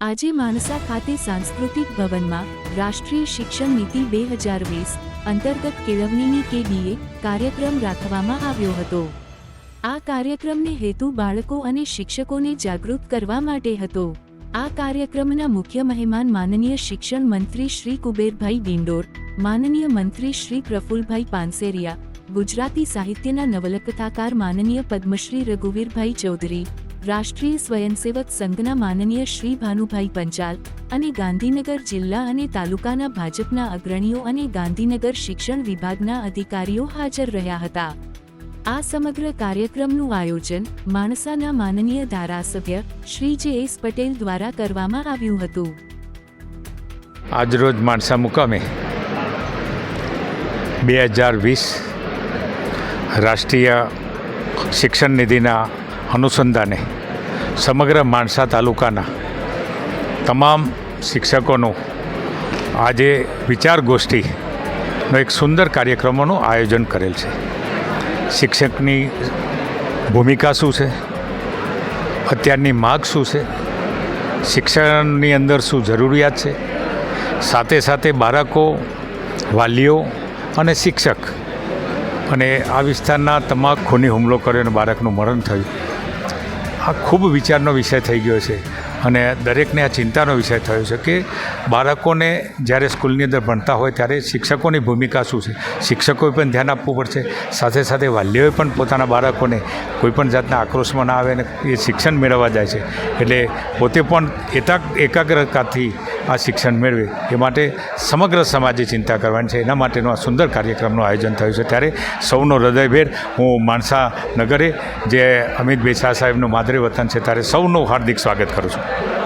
આજે માણસા ખાતે સાંસ્કૃતિક ભવનમાં રાષ્ટ્રીય શિક્ષણ નીતિ બે હજાર વીસ અંતર્ગત કેળવણીની કેડીએ કાર્યક્રમ રાખવામાં આવ્યો હતો. આ કાર્યક્રમને હેતુ બાળકો અને શિક્ષકોને જાગૃત કરવા માટે હતો. આ કાર્યક્રમના મુખ્ય મહેમાન માનનીય શિક્ષણ મંત્રી શ્રી કુબેરભાઈ ડિંડોર, માનનીય મંત્રી શ્રી પ્રફુલભાઈ પાનસેરિયા ગુજરાતી સાહિત્યના નવલકથાકાર માનનીય પદ્મશ્રી રઘુવીરભાઈ ચૌધરી, રાષ્ટ્રીય સ્વયંસેવક સંઘના માનનીય શ્રી ભાનુભાઈ પંચાલ અને ગાંધીનગર જિલ્લા અને તાલુકાના ભાજપના અગ્રણીઓ અને ગાંધીનગર શિક્ષણ વિભાગના અધિકારીઓ હાજર રહ્યા હતા. આ સમગ્ર કાર્યક્રમનું આયોજન માણસાના માનનીય ધારાસભ્ય શ્રી જે એસ પટેલ દ્વારા કરવામાં આવ્યું હતું. આજરોજ માણસા મુકામે બે હજાર વીસ રાષ્ટ્રીય શિક્ષણ નિધિના અનુસંધાને સમગ્ર માણસા તાલુકાના તમામ શિક્ષકોનું આજે વિચાર ગોષ્ઠીનો એક સુંદર કાર્યક્રમોનું આયોજન કરેલ છે. શિક્ષકની ભૂમિકા શું છે? અત્યારની માગ શું છે? શિક્ષણની અંદર શું જરૂરિયાત છે? સાથે સાથે બાળકો, વાલીઓ અને શિક્ષક અને આ વિસ્તારના તમામ ખૂની હુમલો કર્યો અને બાળકનું મરણ થયું. આ ખૂબ વિચારનો વિષય થઈ ગયો છે અને દરેકને આ ચિંતાનો વિષય થયો છે કે બાળકોને જ્યારે સ્કૂલની અંદર ભણતા હોય ત્યારે શિક્ષકોની ભૂમિકા શું છે? શિક્ષકોએ પણ ધ્યાન આપવું પડશે. સાથે સાથે વાલીઓએ પણ પોતાના બાળકોને કોઈપણ જાતના આક્રોશમાં ના આવે અને એ શિક્ષણ મેળવવા જાય છે. એટલે પોતે પણ એકાગ એકાગ્રતાથી આ શિક્ષણ મેળવે. એ માટે સમગ્ર સમાજે ચિંતા કરવાની છે. એના માટેનો આ સુંદર કાર્યક્રમનું આયોજન થયું છે. ત્યારે સૌનો હૃદયભેર હું માણસા નગરે જે અમિત બેસા સાહેબનું માદરે વતન છે, ત્યારે સૌનું હાર્દિક સ્વાગત કરું છું.